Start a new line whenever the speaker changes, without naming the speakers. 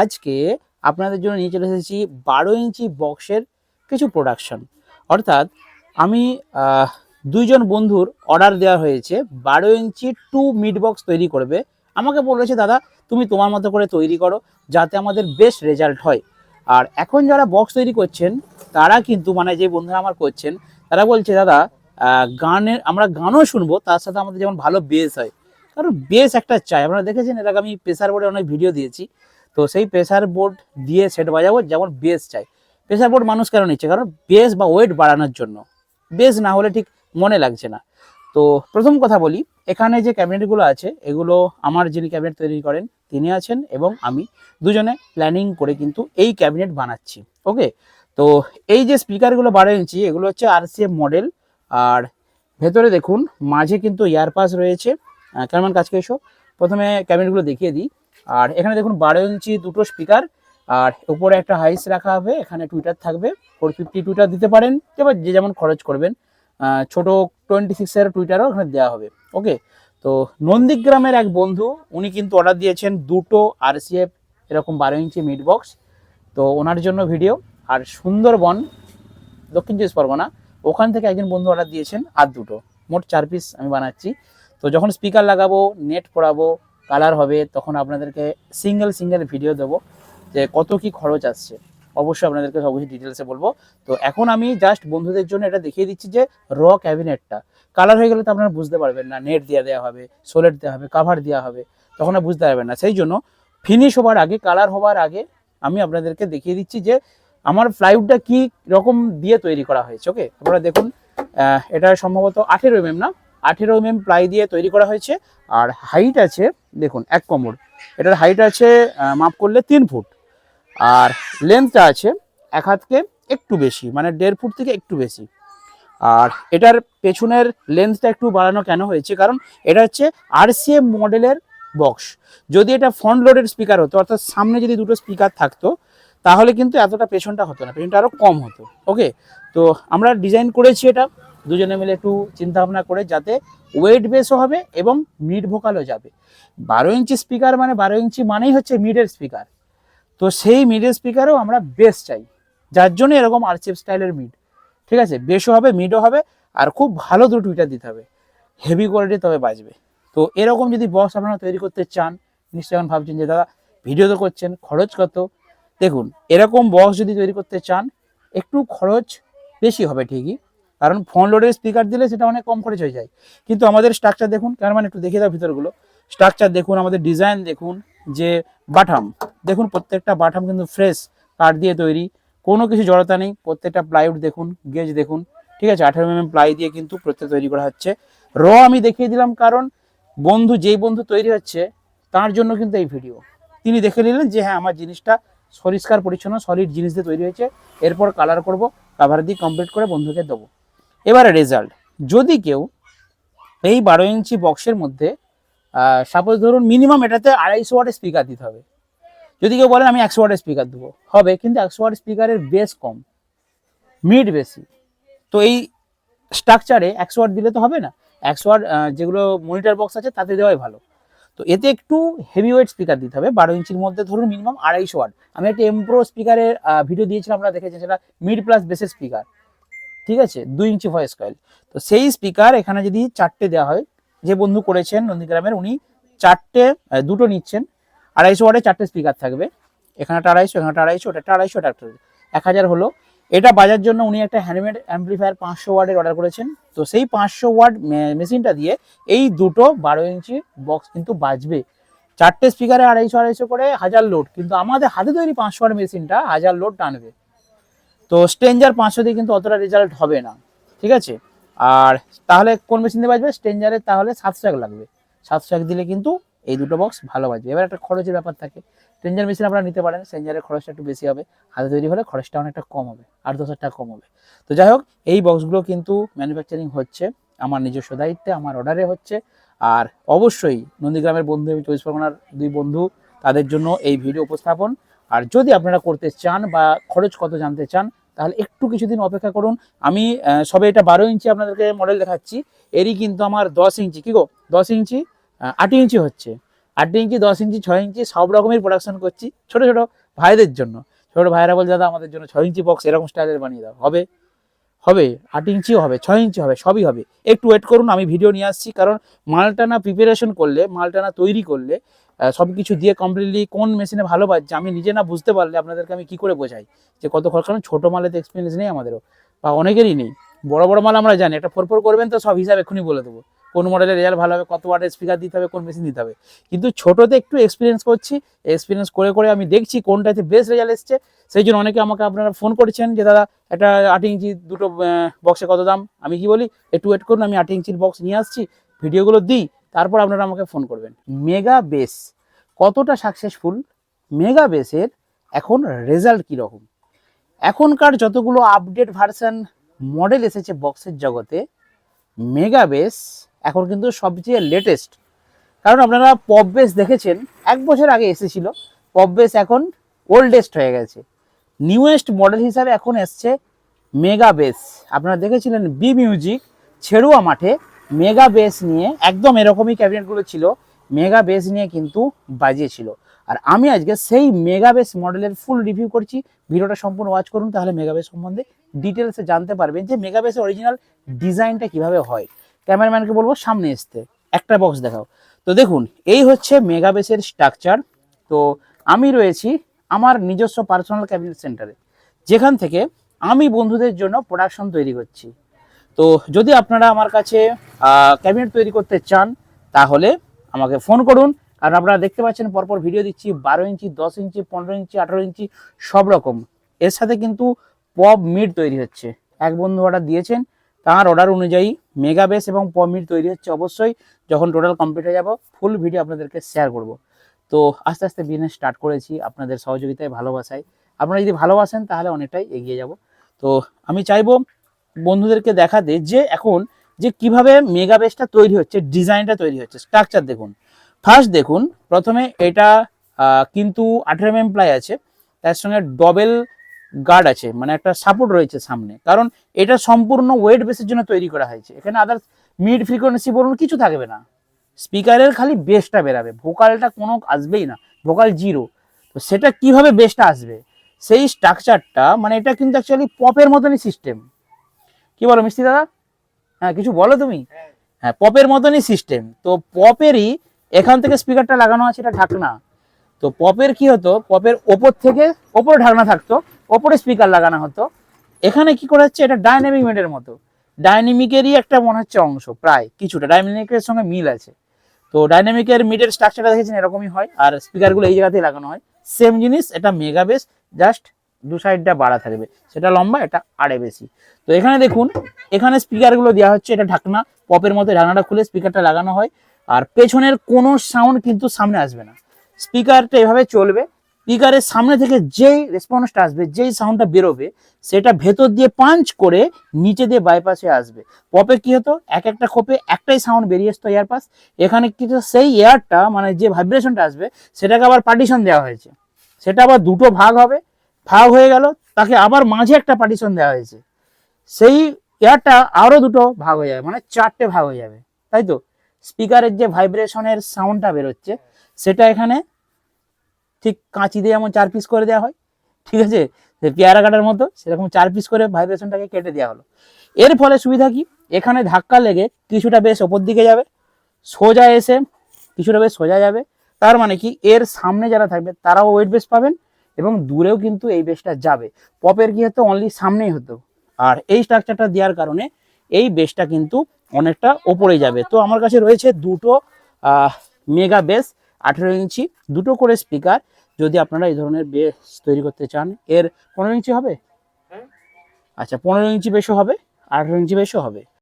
আজকে আপনাদের জন্য নিয়ে চলে এসেছি বারো ইঞ্চি বক্সের কিছু প্রোডাকশন অর্থাৎ আমি দুইজন বন্ধুর অর্ডার দেওয়া হয়েছে। বারো ইঞ্চি টু মিড বক্স তৈরি করবে। আমাকে বলেছে, দাদা, তুমি তোমার মতো করে তৈরি করো যাতে আমাদের বেস্ট রেজাল্ট হয়। আর এখন যারা বক্স তৈরি করছেন, তারা কিন্তু মানে যে বন্ধুরা আমার করছেন, তারা বলছে, দাদা গানের, আমরা গানও শুনব, তার সাথে আমাদের যেমন ভালো বেস হয়। কারণ বেস একটা চাই। আপনারা দেখেছেন আগে আমি প্রেসার বোর্ডে অনেক ভিডিও দিয়েছি। তো সেই প্রেসার বোর্ড দিয়ে সেট বাজাবো, যেমন বেস চাই। প্রেসার বোর্ড মানুষ কেন নিচ্ছে? কারণ বেস বা ওয়েট বাড়ানোর জন্য। বেস না হলে ঠিক মনে লাগছে না। তো প্রথম কথা বলি, এখানে যে ক্যাবিনেটগুলো আছে, এগুলো আমার যিনি ক্যাবিনেট তৈরি করেন, তিনি আছেন এবং আমি দুজনে প্ল্যানিং করে কিন্তু এই ক্যাবিনেট বানাচ্ছি। ওকে তো এই যে স্পিকারগুলো বারো ইঞ্চি, এগুলো হচ্ছে আরসিএম মডেল আর ভেতরে দেখুন, মাঝে কিন্তু ইয়ারপাস রয়েছে। কেমন কাজকে এসো প্রথমে ক্যাবিনেটগুলো দেখিয়ে দিই। আর এখানে দেখুন বারো ইঞ্চি দুটো স্পিকার আর উপরে একটা হাইস রাখা হবে, এখানে টুইটার থাকবে ফোর ফিফটি টুইটার দিতে পারেন, এবার যে যেমন খরচ করবেন। ছোট টোয়েন্টি সিক্সের টুইটারও এখানে দেওয়া হবে ওকে তো নন্দীগ্রামের এক বন্ধু, উনি কিন্তু অর্ডার দিয়েছেন দুটো আর আরসিএফ এরকম বারো ইঞ্চি মিড বক্স তো ওনার জন্য ভিডিও আর সুন্দরবন, দক্ষিণ চব্বিশ পরগনা, ওখান থেকে একজন বন্ধু অর্ডার দিয়েছেন আর দুটো, মোট চার পিস আমি বানাচ্ছি। তো যখন স্পিকার লাগাবো নেট পড়াবো কালার হবে, তখন আপনাদেরকে সিঙ্গেল সিঙ্গেল ভিডিও দেবো যে কত কি খরচ আসছে। অবশ্যই আপনাদেরকে সব কিছু ডিটেলসে বলব। তো এখন আমি জাস্ট বন্ধুদের জন্য এটা দেখিয়ে দিচ্ছি যে র ক্যাবিনেটটা কালার হয়ে গেলে তো আপনারা বুঝতে পারবেন না নেট দিয়ে দেওয়া হবে সোলেট দেওয়া হবে কাভার দেওয়া হবে, তখন আর বুঝতে পারবেন না। সেই জন্য ফিনিশ হবার আগে কালার হবার আগে আমি আপনাদেরকে দেখিয়ে দিচ্ছি যে আমার প্লাইউডটা কি রকম দিয়ে তৈরি করা হয়েছে ওকে আপনারা দেখুন এটা সম্ভবত আঠেরো এম না? আঠেরো এম প্লাই দিয়ে তৈরি করা হয়েছে। আর হাইট আছে, দেখুন, এক কোমর। এটার হাইট আছে মাপ করলে তিন ফুট। আর লেন্থটা আছে, এক হাতকে একটু বেশি মানে দেড় ফুট থেকে একটু বেশি। আর এটার পেছনের লেন্থটা একটু বাড়ানো কেন হয়েছে? কারণ এটা হচ্ছে আরসিএম মডেলের বক্স যদি এটা ফ্রন্ট লোডের স্পিকার হতো, অর্থাৎ সামনে যদি দুটো স্পিকার থাকতো, তাহলে কিন্তু এতটা পেছনটা হতো না, পেছনটা আরও কম হতো। ওকে তো আমরা ডিজাইন করেছি এটা। দুজনে মিলে একটু চিন্তা ভাবনা করে যাতে ওয়েট বেসও হবে এবং মিড ভোকালও যাবে। বারো ইঞ্চি স্পিকার মানে বারো ইঞ্চি মানেই হচ্ছে মিডের স্পিকার তো সেই মিডের স্পিকারও আমরা বেস চাই। যার জন্য এরকম আরচিপ স্টাইলের মিড ঠিক আছে? বেসও হবে মিডও হবে, আর খুব ভালো দুটো টুইটার দিতে হবে। হেভি কোয়ালিটি তবে বাজবে। তো এরকম যদি বক্স আপনারা তৈরি করতে চান, নিশ্চয়ই এখন ভাবছেন যে, দাদা ভিডিও তো করছেন, খরচ কত? দেখুন, এরকম বক্স যদি তৈরি করতে চান, একটু খরচ বেশি হবে ঠিকই। কারণ ফোন লোডের স্পিকার দিলে সেটা অনেক কম খরচ হয়ে যায়। কিন্তু আমাদের স্ট্রাকচার দেখুন কেন মানে একটু দেখিয়ে দাও ভিতরগুলো। স্ট্রাকচার দেখুন, আমাদের ডিজাইন দেখুন, যে বাটাম, দেখুন প্রত্যেকটা বাটাম কিন্তু ফ্রেশ কাঠ দিয়ে তৈরি, কোনো কিছু জড়তা নেই, প্রত্যেকটা প্লাইউড দেখুন গেজ দেখুন, ঠিক আছে? আঠারো এম প্লাই দিয়ে কিন্তু প্রত্যেক তৈরি করা হচ্ছে। র আমি দেখিয়ে দিলাম কারণ বন্ধু, যেই বন্ধু তৈরি হচ্ছে, তার জন্য কিন্তু এই ভিডিও তিনি দেখে নিলেন যে হ্যাঁ আমার জিনিসটা পরিষ্কার পরিচ্ছন্ন সলিড জিনিস দিয়ে তৈরি হয়েছে। এরপর কালার করব কাভার দিয়ে কমপ্লিট করে বন্ধুকে দেবো। এবারে রেজাল্ট যদি কেউ এই বারো ইঞ্চি বক্সের মধ্যে সাপোজ ধরুন মিনিমাম এটাতে আড়াইশো ওয়াটের স্পিকার দিতে হবে। যদি কেউ বলেন, আমি একশো ওয়াটের স্পিকার দেবো। হবে, কিন্তু একশো ওয়াট স্পিকারের বেস কম মিড বেশি। তো এই স্ট্রাকচারে একশো ওয়াট দিলে তো হবে না। একশো ওয়াট যেগুলো মনিটর বক্স আছে, তাতে দেওয়াই ভালো। তো এতে একটু হেভি ওয়েট স্পিকার দিতে হবে। বারো ইঞ্চির মধ্যে ধরুন মিনিমাম আড়াইশো ওয়াট আমি একটা এমপ্রো স্পিকারের ভিডিও দিয়েছিলাম, আপনারা দেখেছেন, সেটা মিড প্লাস বেসের স্পিকার ঠিক আছে? দুই ইঞ্চি ভয়েস কয়েল তো সেই স্পিকার এখানে যদি চারটে দেওয়া হয়, যে বন্ধু করেছেন নন্দীগ্রামের, উনি চারটে দুটো নিচ্ছেন। আড়াইশো ওয়াটের চারটে স্পিকার থাকবে। এখানে একটা আড়াইশো, এখানে একটা আড়াইশো, ওটা একটা আড়াইশো এটা একটা এক হাজার হলো। এটা বাজার জন্য উনি একটা হ্যান্ডমেড অ্যাম্পলিফায়ার পাঁচশো ওয়ার্ডের অর্ডার করেছেন। তো সেই পাঁচশো ওয়ার্ড মেশিনটা দিয়ে এই দুটো বারো ইঞ্চি বক্স কিন্তু বাজবে। চারটে স্পিকারে আড়াইশো আড়াইশো করে হাজার লোড কিন্তু আমাদের হাতে তৈরি পাঁচশো ওয়ার্ড মেশিনটা হাজার লোড টানবে। তো স্ট্রেঞ্জার পাঁচশো দিয়ে কিন্তু অতটা রেজাল্ট হবে না, ঠিক আছে? আর তাহলে কোন মেশিন দিয়ে বাজবে? স্ট্রেঞ্জারের তাহলে সাতশো এক লাগবে। সাতশো এক দিলে কিন্তু এই দুটো বক্স ভালো বাজবে। এবার একটা খরচের ব্যাপার থাকে। স্ট্রেঞ্জার মেশিন আপনারা নিতে পারেন। স্ট্রেঞ্জারের খরচটা একটু বেশি হবে। হাতে তৈরি হলে খরচটা অনেকটা কম হবে। আট দশ টাকা কম হবে। তো যাই হোক, এই বক্সগুলো কিন্তু ম্যানুফ্যাকচারিং হচ্ছে। আমার নিজস্ব দায়িত্বে, আমার অর্ডারে হচ্ছে। আর অবশ্যই নন্দীগ্রামের বন্ধু এবং চব্বিশ পরগনার দুই বন্ধু, তাদের জন্য এই ভিডিও উপস্থাপন। আর যদি আপনারা করতে চান বা খরচ কত জানতে চান তাহলে একটু কিছুদিন অপেক্ষা করুন। আমি সবে এটা বারো ইঞ্চি আপনাদেরকে মডেল দেখাচ্ছি। এরই কিন্তু আমার দশ ইঞ্চি। কি গো? দশ ইঞ্চি? আট ইঞ্চি হচ্ছে। আট ইঞ্চি, দশ ইঞ্চি, ছয় ইঞ্চি, সব রকমের প্রোডাকশন করছি ছোট ছোট ভাইদের জন্য। ছোট ভাইরা বল, দাদা, আমাদের জন্য ছয় ইঞ্চি বক্স এরকম স্টাইলের বানিয়ে দাও। হবে। হবে, আট ইঞ্চিও হবে, ছয় ইঞ্চি হবে, সবই হবে। একটু ওয়েট করুন, আমি ভিডিও নিয়ে আসছি, কারণ মালটা না প্রিপারেশন করলে মালটা না তৈরি করলে সব কিছু দিয়ে কমপ্লিটলি কোন মেশিনে ভালো বাজছে, আমি নিজে না বুঝতে পারলে আপনাদেরকে আমি কি করে বোঝাই? যে কত খরচ, কারণ ছোটো মালেতে এক্সপিরিয়েন্স নেই আমাদেরও, বা অনেকেরই নেই। বড় বড় মাল আমরা জানি, একটা ফোর ফোর করবেন তো সব হিসাবে এক্ষুনি বলে দেবো। কোন মডেলের রেজাল্ট ভালো হবে, কত ওয়াটের স্পিকার দিতে হবে, কোন মেশিন দিতে হবে। কিন্তু ছোটোতে একটু এক্সপিরিয়েন্স করছি এক্সপিরিয়েন্স করে করে আমি দেখছি কোনটাতে বেস্ট রেজাল্ট এসছে। সেই জন্য অনেকে আমাকে আপনারা ফোন করেছেন যে, দাদা, একটা আট ইঞ্চি দুটো বক্সে কত দাম? আমি কি বলি, একটু ওয়েট করুন, আমি আট ইঞ্চির বক্স নিয়ে আসছি, ভিডিওগুলো দিই, তারপর আপনারা আমাকে ফোন করবেন। মেগা বেস কতটা সাকসেসফুল মেগা বেসের এখন রেজাল্ট কীরকম? এখনকার যতগুলো আপডেট ভার্সান মডেল এসেছে বক্সের জগতে, মেগা বেস এখন কিন্তু সবচেয়ে লেটেস্ট কারণ আপনারা পপ বেস দেখেছেন, এক বছর আগে এসেছিল পপ বেস এখন ওল্ডেস্ট হয়ে গেছে। নিউয়েস্ট মডেল হিসাবে এখন এসছে মেগা বেস আপনারা দেখেছিলেন বি মিউজিক ছেড়ুয়া মাঠে মেগা বেস নিয়ে একদম এরকমই ক্যাবিনেটগুলো ছিল মেগা বেস নিয়ে কিন্তু বাজিয়েছিল। আর আমি আজকে সেই মেগা বেস মডেলের ফুল রিভিউ করছি। ভিডিওটা সম্পূর্ণ ওয়াচ করুন, তাহলে মেগা বেস সম্বন্ধে ডিটেলসে জানতে পারবেন যে মেগা বেসের অরিজিনাল ডিজাইনটা কীভাবে হয়। ক্যামেরাম্যানকে বলব সামনে আসতে একটা বক্স দেখাও। তো দেখুন, এই হচ্ছে মেগা বেসের স্ট্রাকচার তো আমি রয়েছি আমার নিজস্ব পার্সোনাল ক্যাবিনেট সেন্টারে যেখান থেকে আমি বন্ধুদের জন্য প্রোডাকশন তৈরি করছি। তো যদি আপনারা আমার কাছে ক্যাবিনেট তৈরি করতে চান, তাহলে আমাকে ফোন করুন। আর আপনারা দেখতে পাচ্ছেন পরপর ভিডিও দিচ্ছি, বারো ইঞ্চি, দশ ইঞ্চি, পনেরো ইঞ্চি, আঠারো ইঞ্চি, সব রকম। এর সাথে কিন্তু পপ মিড তৈরি হচ্ছে। এক বন্ধু অর্ডার দিয়েছেন তার অর্ডার অনুযায়ী মেগা বেস এবং পপ মিড তৈরি হচ্ছে অবশ্যই। যখন টোটাল কমপ্লিট হয়ে যাব ফুল ভিডিও আপনাদেরকে শেয়ার করব। তো আস্তে আস্তে বিজনেস স্টার্ট করেছি আপনাদের সহযোগিতায়, ভালোবাসায়। আপনারা যদি ভালোবাসেন, তাহলে অনেকটাই এগিয়ে যাব। তো আমি চাইব বন্ধুদেরকে দেখাতে যে এখন যে কীভাবে মেগা বেসটা তৈরি হচ্ছে, ডিজাইনটা তৈরি হচ্ছে। স্ট্রাকচার দেখুন। ফার্স্ট দেখুন, প্রথমে এটা কিন্তু আঠেরো এম প্লাই আছে। তার সঙ্গে ডবেল গার্ড আছে মানে একটা সাপোর্ট রয়েছে সামনে। কারণ এটা সম্পূর্ণ ওয়েট বেসের জন্য তৈরি করা হয়েছে। এখানে আদার্স মিড ফ্রিকোয়েন্সি বলুন, কিছু থাকবে না। স্পিকারের খালি বেসটা বেরাবে। ভোকালটা কোনো আসবেই না। ভোকাল জিরো তো সেটা কীভাবে বেসটা আসবে? সেই স্ট্রাকচারটা মানে এটা কিন্তু অ্যাকচুয়ালি পপের মতনই সিস্টেম কি বলো মিষ্টি দাদা? হ্যাঁ কিছু বলো তুমি? হ্যাঁ পপের মতনই সিস্টেম তো পপেরই এখান থেকে স্পিকারটা লাগানো আছে, এটা ঢাকনা। তো পপের কি হতো? পপের ওপর থেকে, ওপরে ঢাকনা থাকতো। ওপরে স্পিকার লাগানো হতো। এখানে কি করা হচ্ছে? এটা ডাইনামিক মিডের মতো। ডাইনামিকেরই একটা মনে হচ্ছে অংশ, প্রায় কিছুটা। ডাইনামিকের সঙ্গে মিল আছে। তো ডাইনামিকের মিডের স্ট্রাকচারটা দেখেছেন, এরকমই হয়। আর স্পিকারগুলো এই জায়গাতেই লাগানো হয়। সেম জিনিস, এটা মেগা বেস জাস্ট দু সাইডটা বাড়া থাকবে। সেটা লম্বা, এটা আড়ে বেশি। তো এখানে দেখুন, এখানে স্পিকারগুলো দেওয়া হচ্ছে, এটা ঢাকনা পপের মতো ঢাকনাটা খুলে স্পিকারটা লাগানো হয়। আর পেছনের কোনো সাউন্ড কিন্তু সামনে আসবে না। স্পিকারটা এভাবে চলবে। স্পিকারের সামনে থেকে যেই রেসপন্সটা আসবে, যেই সাউন্ডটা বেরোবে, সেটা ভেতর দিয়ে পাঞ্চ করে নিচে দিয়ে বাইপাসে আসবে। পপে কি হতো? এক একটা খোপে একটাই সাউন্ড বেরিয়ে আসতো এয়ার পাস এখানে কিন্তু সেই এয়ারটা মানে যে ভাইব্রেশনটা আসবে, সেটাকে আবার পার্টিশন দেওয়া হয়েছে। সেটা আবার দুটো ভাগ হবে, ভাগ হয়ে গেল, তাকে আবার মাঝে একটা পার্টিশন দেওয়া হয়েছে। সেই এয়ারটা আরও দুটো ভাগ হয়ে যাবে মানে চারটে ভাগ হয়ে যাবে। তাই তো? স্পিকারের যে ভাইব্রেশনের সাউন্ডটা বেরোচ্ছে, সেটা এখানে ঠিক কাঁচি দিয়ে যেমন চার পিস করে দেওয়া হয়, ঠিক আছে? পেয়ারা কাটার মতো সেরকম চার পিস করে ভাইব্রেশনটাকে কেটে দেওয়া হলো। এর ফলে সুবিধা কি? এখানে ধাক্কা লেগে কিছুটা বেশ ওপর দিকে যাবে, সোজা এসে কিছুটা বেশ সোজা যাবে। তার মানে কি? এর সামনে যারা থাকবে তারাও ওয়েট বেস পাবেন এবং দূরেও কিন্তু এই বেসটা যাবে। পপের কি হতো? অনলি সামনেই হতো। আর এই স্ট্রাকচারটা দেওয়ার কারণে এই বেসটা কিন্তু অনেকটা ওপরে যাবে। তো আমার কাছে রয়েছে দুটো মেগা বেস আঠেরো ইঞ্চি দুটো করে স্পিকার যদি আপনারা এই ধরনের বেস তৈরি করতে চান এর পনেরো ইঞ্চি হবে? আচ্ছা পনেরো ইঞ্চি বেশও হবে আঠেরো ইঞ্চি বেশও হবে।